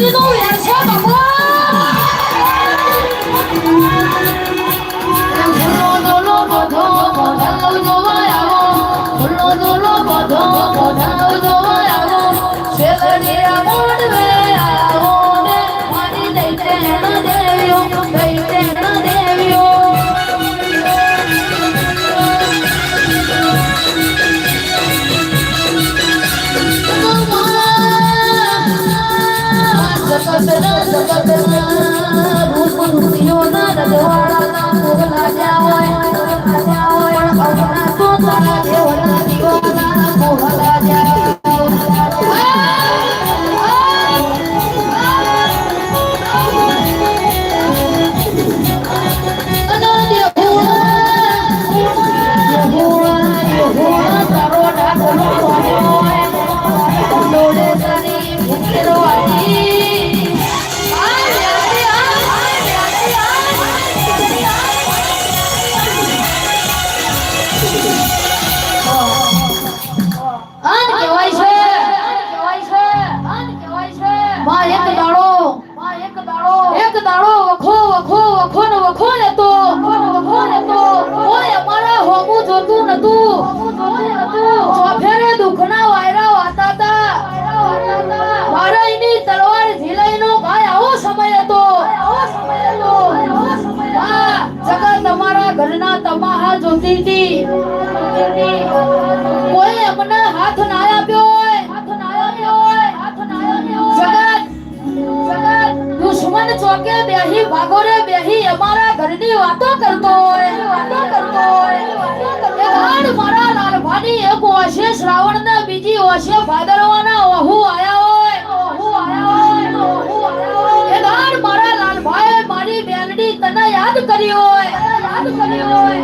自努。કોઈ અમને હાથ ના આપ્યો હોય, હાથ ના આપ્યો હોય, હાથ ના આપ્યો જગત જગત, દુશ્મન ચોકે બેહી ભાગોરે બેહી અમારા ઘરની વાતો કરતો હોય વાતો કરતો હોય. એ મારા લાલભાની એક ઓશે શ્રાવણ ના બીજી ઓશે ભાદરવાના ઓહુ આયા હોય. ઓહુ આયા હોય હોય એ ગાઢ મારા લાલભાઈ મારી બેનડી તને યાદ કરી હોય. યાદ કરી હોય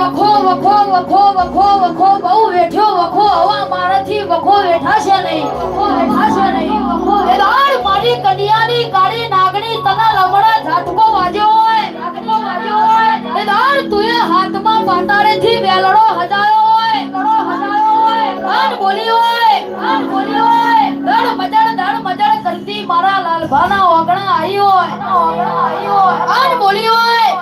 વખો વખો વખો વખો વખો બહુ વેઠ્યો, વખો હવા મારાથી, વખો વેઠાશે નહીં. વખો વેઠાશે નહીં. વખો વેલાડ મારી કડિયાની કાળી નાગણી તને લમડા ઝાટકો વાજ્યો હોય. ઝાટકો વાજ્યો હોય. વેલાડ તુએ હાથમાં પાતાળેથી વેલડો હજાયો હોય. વેલડો હજાયો હોય. અન બોલી હોય. અન બોલી હોય. દડ મજળ કરતી મારા લાલભાના ઓગણા આવ્યો હોય. ઓગણા આવ્યો હોય. બોલ્યો બોલી હોય.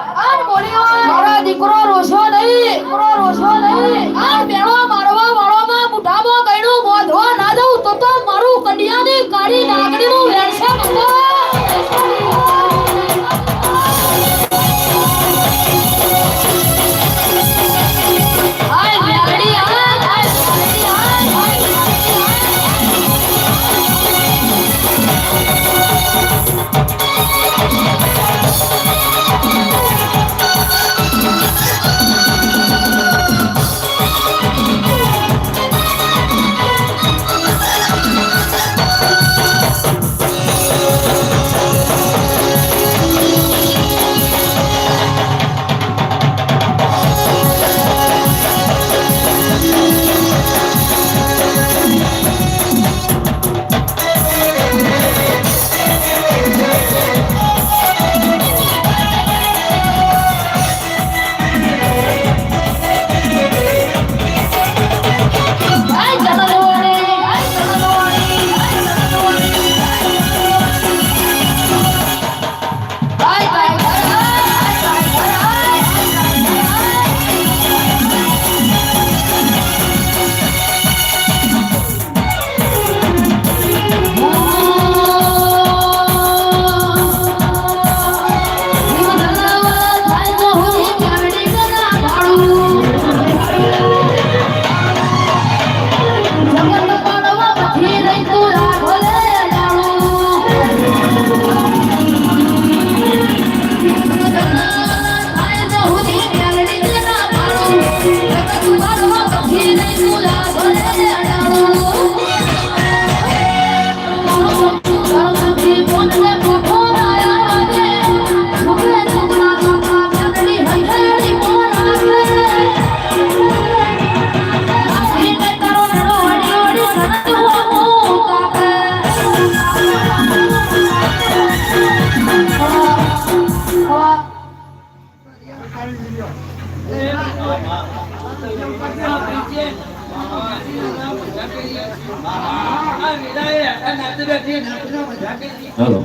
હાલો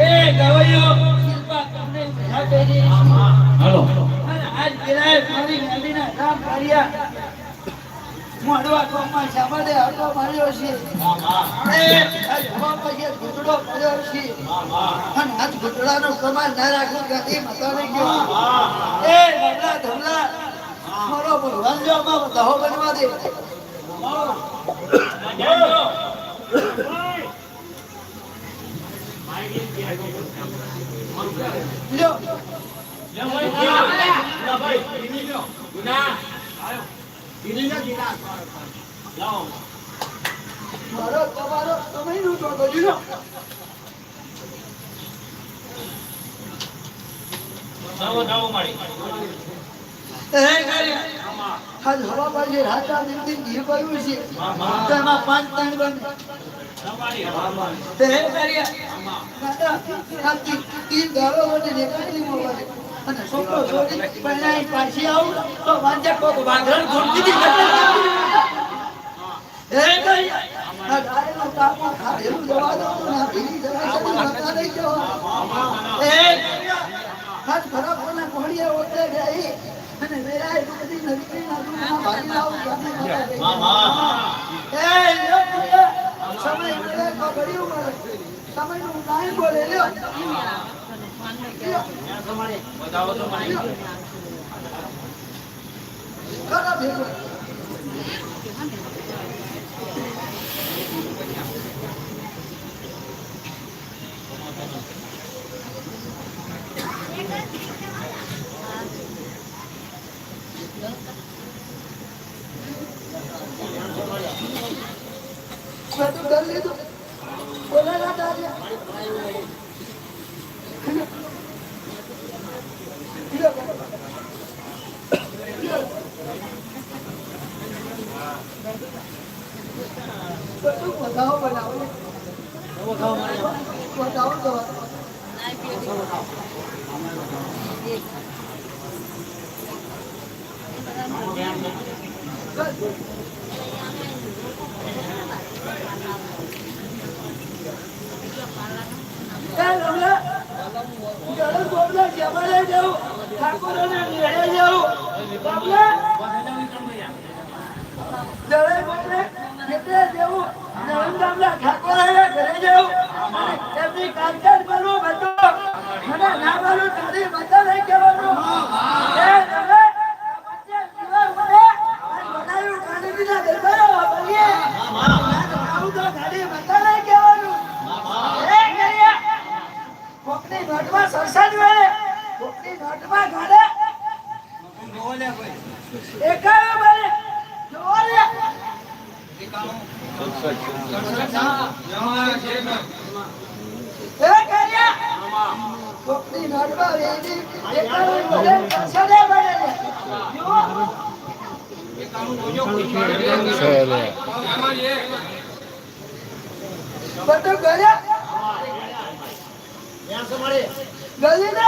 એ ગવાયો. હાલો આજ પેલાએ મારી ગાડીના કામ કર્યા. સામાડે માર્યો છે. એ આજ હવા પગે ઘૂંટડો પડ્યો છે. અને આજ ઘૂંટડાનું પ્રમાણ ના રાખું ગાડી મતાને ગયો. એ ધમલા, ધમલા, મારો ભગવાન જો દહો બનવા દે. મારો તમારો સમયનું તો બધું લો. એ ગાડી. આજ હવા પાછી રાતા દિવસથી ઘી પડ્યું છે. તેમાં પાંચ. અને છોકરો છોડી પરણાઈ પાછી આવું તો વાંચે કોક વાઘરણ ખોટી સમય મળે તો ઘડિયું મળે સમયનું નાઈ બોલે લ્યો લ્યો. લ્યો. ખરાબ ભેગો. તો કરી લીધું બોલે ના લ્યો. બધું વધાવો બનાવો વધાવો તો એ રમલા ગળે બોબલા જમાડે જાઉં ઠાકોરોને ઘેરે જાઉં બાબલા ગળે બોબલે ખેતરે જાઉં નરમ ગામના ઠાકોરોને ઘરે જવું એમની કામકાજ કરવું બધું ના માલું તારી મજા નહીં કહેવાનું એ તમે વચ્ચે દીવા ઉડે અને બનાવ્યું ગાડી બીજા દેખાડો બોલીએ આવું તો ગાડી મજા નહીં કહેવાનું એ કરીએ કોકની નોટમાં સરસાજ વેળે કોકની નોટમાં ગાડે એકાવે બને જોવો લે એ કર્યા કોકની નોટમાં વેચી એકાવે બને સરસાજે બને લે જોવો બધું કર્યા ગલી ને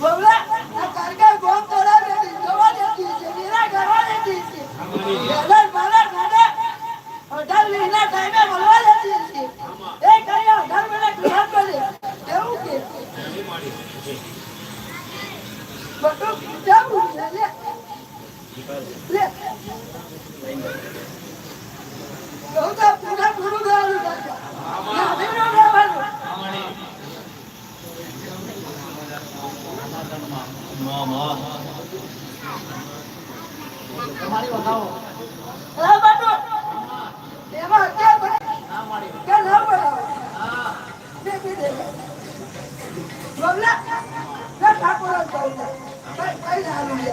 બબલા આ કારકા ગોમ તોડા દેતી જવા દેતી છે કરવા દેતી અઢાર મહિના ટાઈમે મળવા દેતી છે એ કર્યા અઢાર મહિના ક્રિયા કરે એવું કે બધું કેવું છે લે લે કહું તો પૂરા પૂરું ગયું કાકા ના બીનો રહેવાનું અરે બાટુ, એમાં અત્યાર બને? કે ના બનાવે? દે, દે, દે. બબલા, ના ઠાકોર જ કહું છું. કઈ- કઈ ના આલું લે.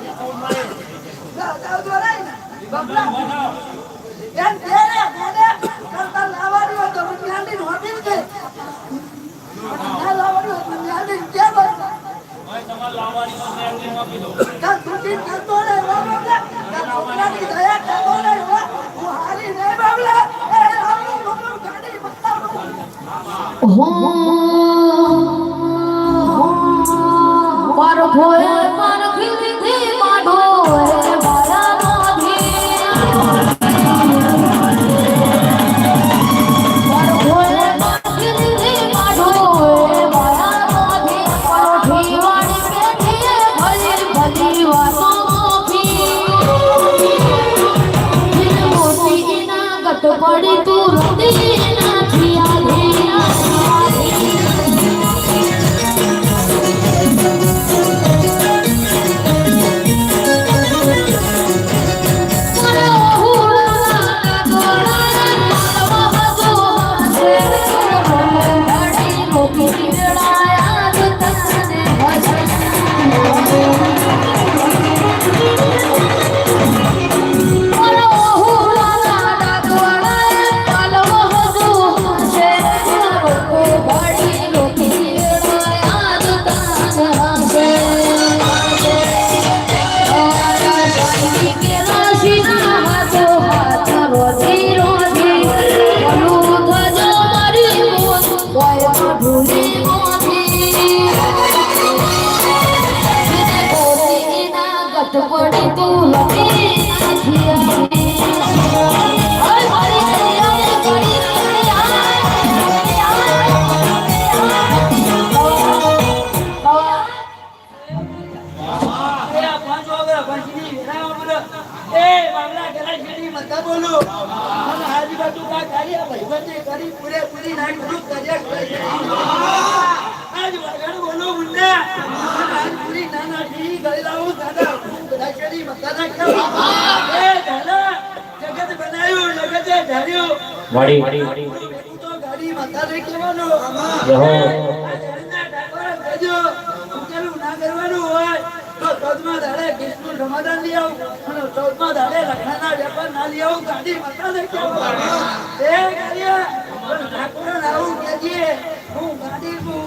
લે. લે. બબલા, જગત બનાવ્યું, જગતે ધાર્યું. હું તો ગાડી ના કરવાનું હોય તો ચૌદમા દાડે કૃષ્ણનું સમાધાન લઈ આવું અને ચૌદમા દાડે લખણાના વેપાર ના લઈ આવું ગાડી માતા. એ કાર્ય પણ ઠાકોરને આવું કહેજે. હું ગાડી હો.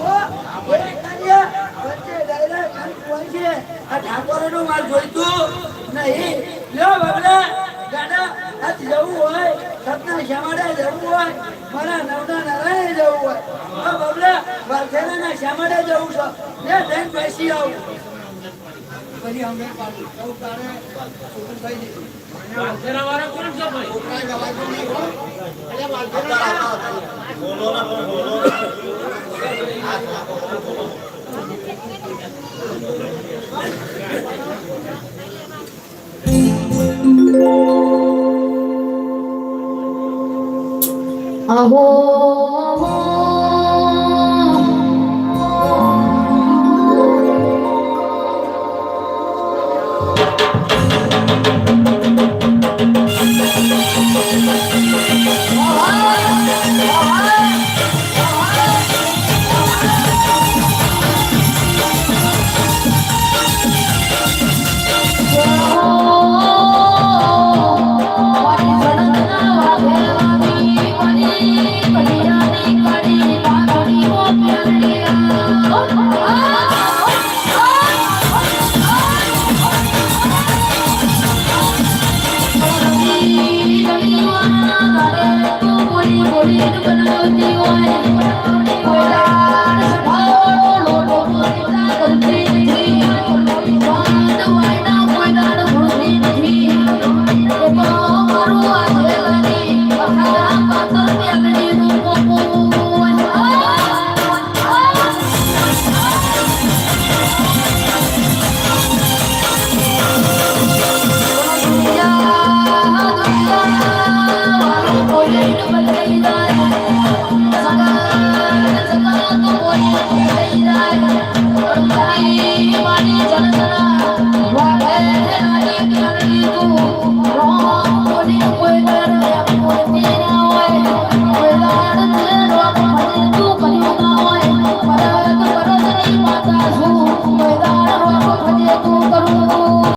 એ કાર્ય વચ્ચે ડાયરા કંઠ હોય છે. આ ઠાકોરનું માલ જોઈતું નહીં. લ્યો બાબલા, ગાડા આજ જવું હોય સતના શ્યામાડે જવું હોય મારા નવના નારાયણે જવું હોય. હા બાબલા વાલસેનાના શ્યામાડે જવું છે. બેસી આવું. પછી અમે પાછું સૌ તારે છોકરું થઈ 아홉